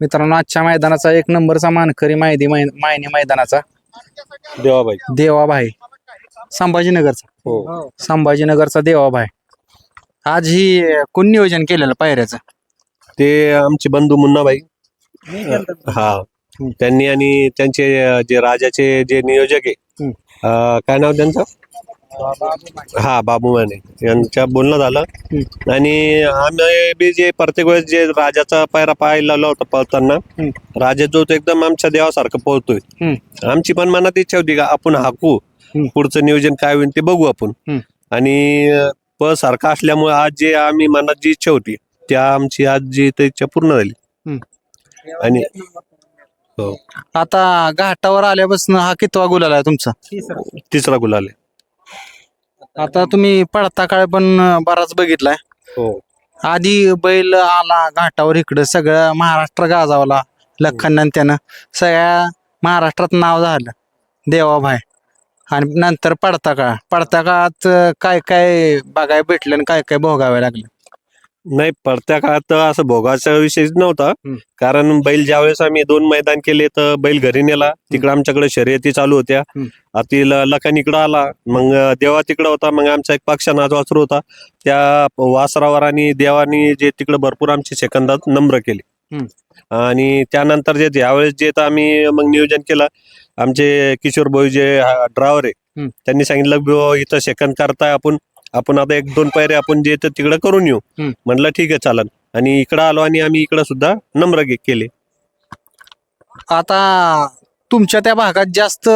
मित्रांनो आजच्या मैदानाचा एक नंबरचा मानकरी माहिती मायनी मैदानाचा. देवाबाई. देवाभाई. संभाजीनगरचा. हो. संभाजीनगरचा देवाभाई. आज ही कोण नियोजन केलेलं पायऱ्याचं? ते आमचे बंधू मुन्नाबाई. हा. त्यांनी आणि त्यांचे जे राजाचे जे नियोजक आहे. अं, काय नाव त्यांचं? हा बाबू माने. यांच्या बोलणं झालं. आणि आम्ही बी जे प्रत्येक वेळेस जे राजाचा पायरा पाहायला लावला होता पळताना. राजा जो तो एकदम आमच्या देवासारखं पळतोय. आमची पण मनात इच्छा होती का आपण हाकू. पुढचं नियोजन काय होईल ते बघू आपण. आणि प सारखा असल्यामुळे आज जे आम्ही मनात जी इच्छा होती त्या आमची आज जी इच्छा पूर्ण झाली. आणि हो. आता घाटावर आल्यापासून हा कितवा गुलाल आहे तुमचा? तिसरा गुलाल आहे. आता तुम्ही पडता काळ पण बराच बघितलाय. हो. आधी बैल आला घाटावर इकडं सगळं महाराष्ट्र गाजावला लखन त्यानं सगळ्या महाराष्ट्रात नाव झालं देवाभाई. आणि नंतर पडता काळ. पडता काळात काय काय बघायला भेटलं आणि काय काय भोगावे लागलं. नाही पडत्या काळात तर असं भोगाचा विषयच नव्हता. हम्म. कारण बैल ज्यावेळेस आम्ही दोन मैदान केले तर बैल घरी नेला. तिकडे आमच्याकडे शर्यती चालू होत्या. हम्म. आती लखन इकडं आला. मग देवा तिकडं होता. मग आमचा एक पक्षा नाच वासरू होता. त्या वासरावर आणि देवानी जे तिकडे भरपूर आमचे सेकंदात नम्र केले. हम्म. आणि त्यानंतर जे यावेळेस जे तर आम्ही मग नियोजन केलं. आमचे किशोर भाऊ जे ड्रायव्हर आहे. हम्म. त्यांनी सांगितलं "बुवा, इथं सेकंद करताय आपण. आपण आता एक दोन पैरे आपण जे तर तिकडे करून येऊ. हम्म. म्हणलं ठीक आहे चालन. आणि इकडं आलो आणि आम्ही इकडं सुद्धा नम्र गे- केले. आता तुमच्या त्या भागात जास्त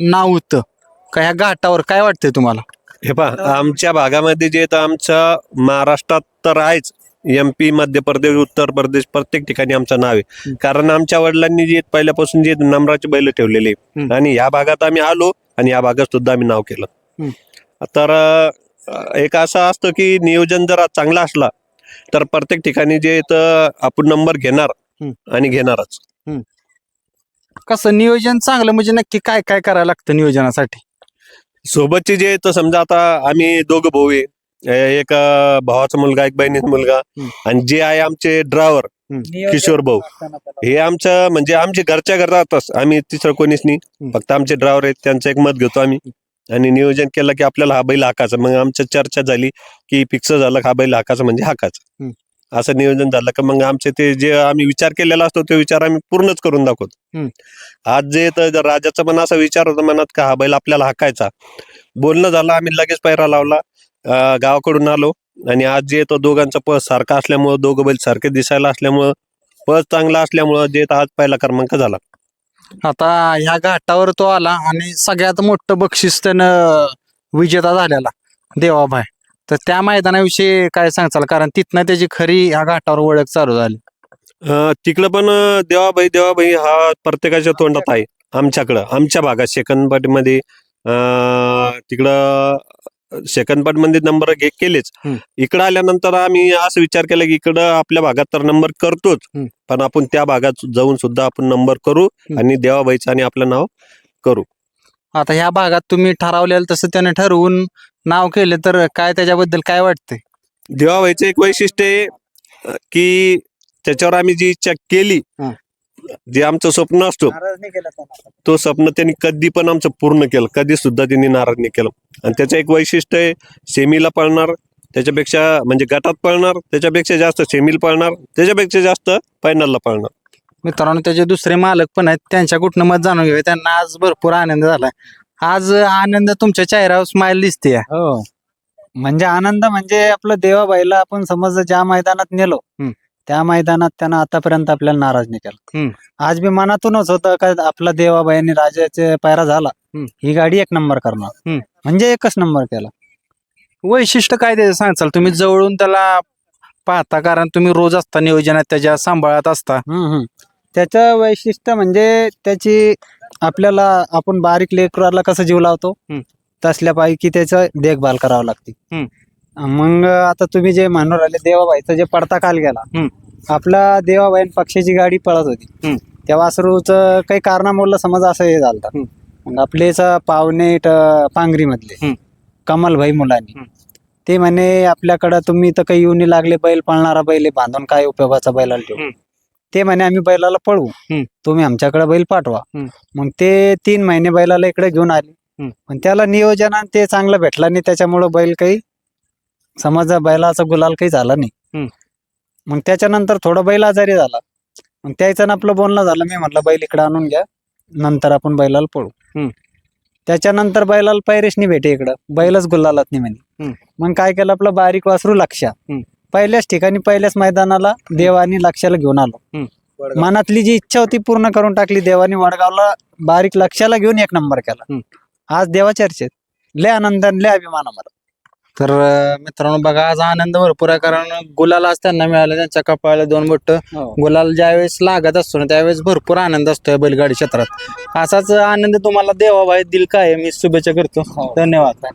नाव होतं. का ह्या घाटावर काय वाटतंय तुम्हाला? हे पहा आमच्या भागामध्ये जे तर आमच्या महाराष्ट्रात तर आहेच. एम पी मध्य प्रदेश उत्तर प्रदेश प्रत्येक ठिकाणी आमचं नाव आहे. कारण आमच्या वडिलांनी जे पहिल्यापासून जे नम्राचे बैल ठेवलेले. आहे. हम्म. आणि या भागात आम्ही आलो आणि या भागात सुद्धा आम्ही नाव केलं. तर अं, एक असं असतं की नियोजन जर चांगला असला तर प्रत्येक ठिकाणी जे तर आपण नंबर घेणार. आणि घेणारच. कसं नियोजन चांगलं म्हणजे नक्की काय काय करायला लागतं नियोजनासाठी? सोबतचे जे तर समजा आता आम्ही दोघं भाऊ आहे. एक भावाचा मुलगा एक बहिणीचा मुलगा. आणि जे आहे आमचे ड्रायव्हर किशोर भाऊ. हे आमचं म्हणजे आमचे घरच्या घरातच आम्ही तिसरं कोणीच नाही. फक्त आमचे ड्रायव्हर आहेत त्यांचं एक मत घेतो आम्ही. आणि नियोजन केलं की आपल्याला हा बैल हाकाचा मग आमच्या चर्चा झाली की फिक्स झालं हा बैल हाकाचा म्हणजे हाकाचा. असं नियोजन झालं का मग आमचे ते जे आम्ही विचार केलेला असतो ते विचार आम्ही पूर्णच करून दाखवतो. आज जे तर राजाचा पण असा विचार होता मनात का हा बैल आपल्याला हाकायचा. बोलणं झालं आम्ही लगेच पायरा लावला गावाकडून आलो आणि आज जे तो दोघांचा पळ सारखा असल्यामुळं दोघं बैल सारखे दिसायला असल्यामुळं पळ चांगला असल्यामुळं जे आज पहिला क्रमांक झाला. आता ह्या घाटावर तो आला आणि सगळ्यात मोठं बक्षीस त्यानं विजेता झालेला देवाभाय तर त्या मैदानाविषयी काय सांगचाल कारण तिथनं त्याची खरी ह्या घाटावर ओळख चालू झाली. अं, तिकडं पण अं, देवाबाई देवाबाई हा प्रत्येकाच्या तोंडात आहे आमच्याकडं आमच्या भागात. सेकंदपाटीमध्ये अं, तिकडं सेकंदपाटमध्ये नंबर घे केलेच हम्म. इकडं आल्यानंतर आम्ही असं विचार केला की इकडं आपल्या भागात तर नंबर करतोच. पण आपण त्या भागात जाऊन सुद्धा आपण नंबर करू आणि देवाबाईचं आणि आपलं नाव करू आता ह्या भागात तुम्ही ठरवलेलं तसं त्याने ठरवून नाव केलं तर काय त्याच्याबद्दल काय वाटतंय देवाबाईचं एक वैशिष्ट्य आहे की त्याच्यावर आम्ही जी इच्छा केली. जे आमचं स्वप्न असतो तो स्वप्न त्यांनी कधी पण आमचं पूर्ण केलं. कधी सुद्धा त्यांनी नाराज नाही केलं. आणि त्याचं एक वैशिष्ट्य आहे सेमीला पळणार त्याच्यापेक्षा म्हणजे गटात पळणार त्याच्यापेक्षा जास्त सेमीला पळणार त्याच्यापेक्षा जास्त फायनलला पळणार. मित्रांनो त्याचे दुसरे मालक पण आहेत. त्यांच्या कुठनं मत जाणून घेऊया. त्यांना आज भरपूर आनंद झालाय आज आनंद तुमच्या चेहऱ्यावर स्माइल दिसते हो. म्हणजे आनंद म्हणजे आपलं देवाबाईला आपण समज ज्या मैदानात नेलो हम्म. त्या मैदानात त्यानं आतापर्यंत आपल्याला नाराज नाही केला. आज बी मनातूनच होतं का आपला देवाबाईने राजाचे पायरा झाला. ही गाडी एक नंबर करणार. म्हणजे एकच नंबर केला वैशिष्ट्य काय त्याचं सांगचाल तुम्ही जवळून त्याला पाहता कारण तुम्ही रोज असता नियोजनात त्याच्या सांभाळत असता. त्याचं वैशिष्ट्य म्हणजे त्याची आपल्याला आपण बारीक लेकराला कसं जीव लावतो. तसल्यापैकी त्याचं देखभाल करावं लागते. मग आता तुम्ही जे म्हणून राहिले देवाबाईचा जे पडता काल गेला. आपला देवाबाई पक्षाची गाडी पळत होती. त्या वासरूचं काही कारणामुळे समज असं हे झालं. मग आपलेच पावणे ट- पांगरीमधले. कमलभाई मुलांनी. ते म्हणे आपल्याकडं तुम्ही तर काही येऊन लागले बैल पळणारा बैल बांधून काय उपयोगाचा बैलाला ठेवू. ते म्हणे आम्ही बैलाला पळवू. तुम्ही आमच्याकडे बैल पाठवा. मग ते तीन महिने बैलाला इकडे घेऊन आले. पण त्याला नियोजन आणि ते चांगलं भेटलं नाही त्याच्यामुळं बैल काही समजा बैलाचा गुलाल काही झाला नाही. मग त्याच्यानंतर थोडं बैल आजारी झाला. मग त्याचं आणि आपलं बोलणं झालं मी म्हटलं बैल इकडे आणून घ्या नंतर आपण बैलाला पळू. त्याच्यानंतर बैलाला पैरेश नाही भेटे इकडं. बैलच गुलालात नाही म्हणे. मग काय केलं आपलं बारीक वासरू लक्ष. पहिल्याच ठिकाणी पहिल्याच मैदानाला देवानी लक्षाला घेऊन आलो. मनातली जी इच्छा होती पूर्ण करून टाकली देवानी वडगावला बारीक लक्षाला घेऊन एक नंबर केला. आज देवा चर्चेत लय आनंद आणि लय अभिमान आम्हाला तर अं, मित्रांनो बघा आज आनंद भरपूर आहे कारण गुलाल आज त्यांना मिळाले त्यांच्या कपाळाला दोन बोट. गुलाल ज्यावेळेस लागत असतो ना त्यावेळेस भरपूर आनंद असतो या बैलगाडी क्षेत्रात. असाच आनंद तुम्हाला देवाबाई दिल काय मी शुभेच्छा करतो. धन्यवाद.